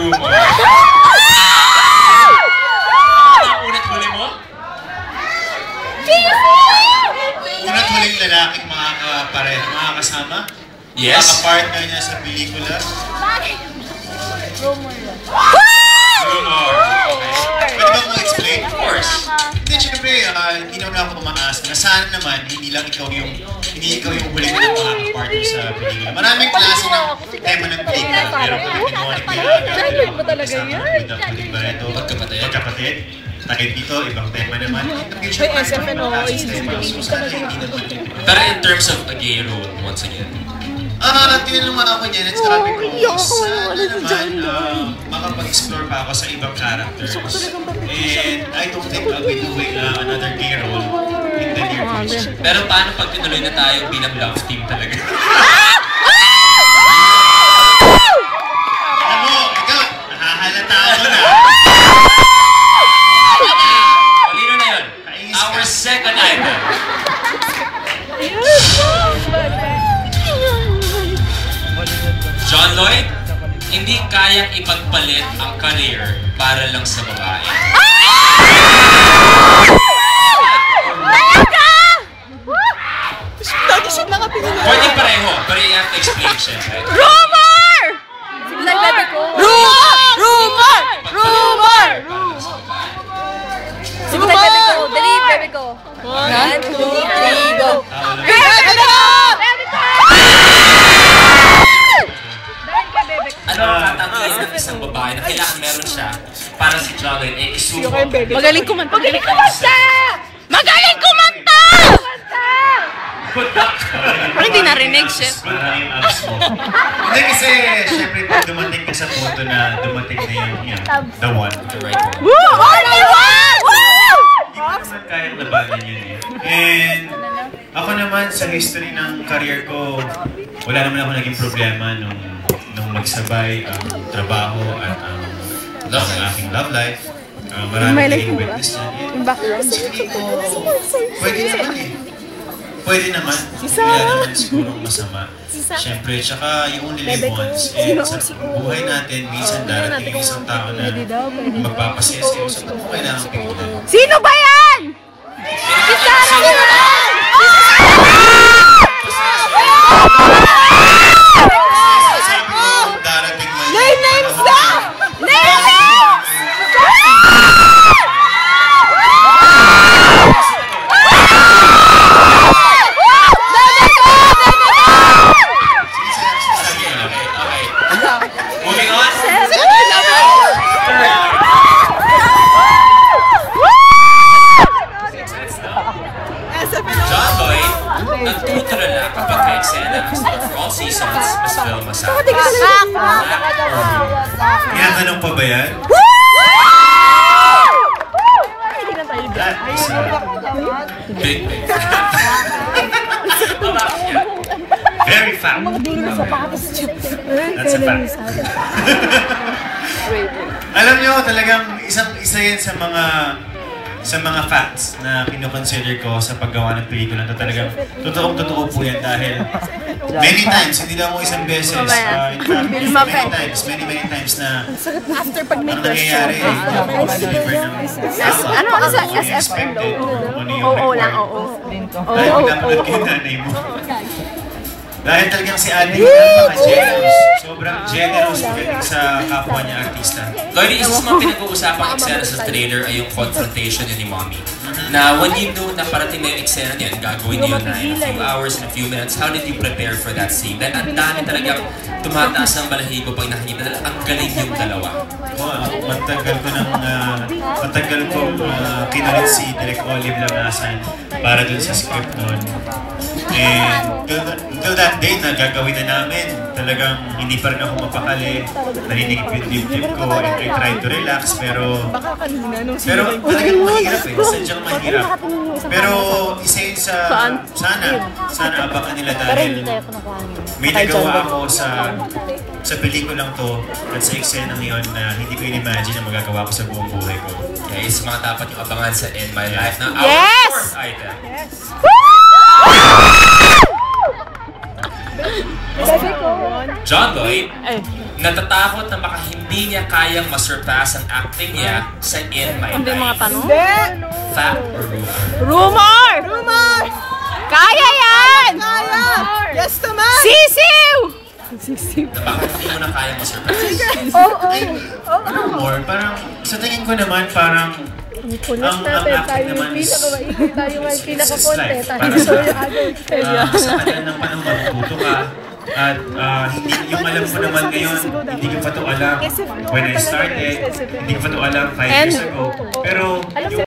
rumor. Ang unat huli mo? Unat huling lalaking mga kapare, mga kasama. Yes. Mga partner niya sa pelikula. Rumor. Pwede umaasa na sana naman hindi lang ikaw yung hindi ikaw yung huling ng mga partner sa pelikula. Maraming klase ng tema ng pelikula. Meron kami kinuha ni. Childhood mo talaga yan. Magkapatid. Magkapatid. Tayo dito, ibang tema naman. May SFN o tema. So sana hindi naman. Pero in terms of a gay role, once again, Ah, tinanong ako niyan at sabi ko, iyak ako, sana naman ah, makapag-explore pa ako sa ibang characters. And I don't think I'll be doing ah, another pero paano pag tinuloy na tayo bilang love team talaga? Alam mo, ikaw, ako na. Malino na yun. Our second item. John Lloyd, hindi kayang ipagpalit ang career para lang sa babae. Pwede pareho, pero you have to explain syempre. Rumor! Bebe. Rumor! Rumor! Rumor! Sige, bebe ko. Dali, bebe ko. One, two, three, go. Bebe ko! Ano ang tatanggapin ng isang babae na kailangan meron siya para si John Lloyd ay isuko. Magaling kumanta. Magaling kumanta! Magaling kumanta! Good luck! Parang hindi narinig, na mo. Hindi kasi, syempre, pag dumating ka sa punto na dumating na yung, yun, the one. The right one. Woo! Only one! Woo! Hindi ko naman kayang labanan yun eh. And ako naman sa history ng career ko, wala naman ako naging problema nung, nung magsabay ang trabaho at ang Love ang life. aking love life. Uh, marami naging witness. And Yung background. Pwede naman eh. Pwede naman. Wala naman siguro masama. Siyempre, tsaka you only live once. And sa buhay natin, minsan darating isang tao na magpapasaya sa'yo. So, kung kailangan pigilan. Sino ba yan? John Lloyd, nagtutulala kapag ka-eksena but for all seasons, mas film masama. Tinatanong pa ba yan? That is a Big, yan? very fact. That's a fact. Alam nyo, talagang isang isa yan sa mga sa mga facts na kinoconsider ko sa paggawa ng pelikula to talagang totoong totoo po yan dahil many times, hindi lang mo isang beses, uh, in fact, many, many times, many, many times na After pag may ang nangyayari, ako makadeliver ng tama. ano, ano sa Kung SF? expected, kung ano Oo lang, oo. Dahil pinapanood ko yung nanay mo. Dahil talagang si Ate napaka-generous. Sobrang generous pagdating sa kapwa niya artista. Lloyd, isa sa mga pinag-uusapang eksena sa trailer ay yung confrontation niya ni Mommy. Na when you know na parating na yung eksena niya, gagawin niyo na in a few hours, in a few minutes, how did you prepare for that scene? Dahil ang dami talagang tumataas ang balahibo pag nakikita nila, ang galing yung dalawa. Oh, matagal ko nang uh, matagal ko uh, kinulit si Direk Olive Lamasan para dun sa script nun. And till, that- day na gagawin na namin, talagang hindi pa rin ako mapakali. Narinig yung dibdib ko and I tried to relax pero Baka kanina nung pero talagang mahirap eh. Sadyang mahirap. Pero isa yun sa sana, sana abangan nila dahil may nagawa ako sa sa pelikulang to at sa eksena ngayon na hindi ko in-imagine na magagawa ko sa buong buhay ko. Kaya isa mga dapat yung abangan sa In My Life na our Yes! fourth item. John Lloyd, natatakot na baka hindi niya kayang masurpass ang acting niya sa In My Hindi mga Life. tanong. Fact or rumor? Rumor! Rumor! Kaya yan! Kaya! Yes naman! Sisiw! Na baka hindi mo na kayang masurpass. Or parang, sa tingin ko naman, parang Ang- ang natin, acting tayo yung naman is- pinakamaingay, tayo yung pinakakonte, life. tayo yung adult. sa kanya ng panahon matututo ka. At hindi, yung alam ko naman ngayon, hindi ko pa to alam when I started, hindi ko pa to alam 5 years ago. Pero yung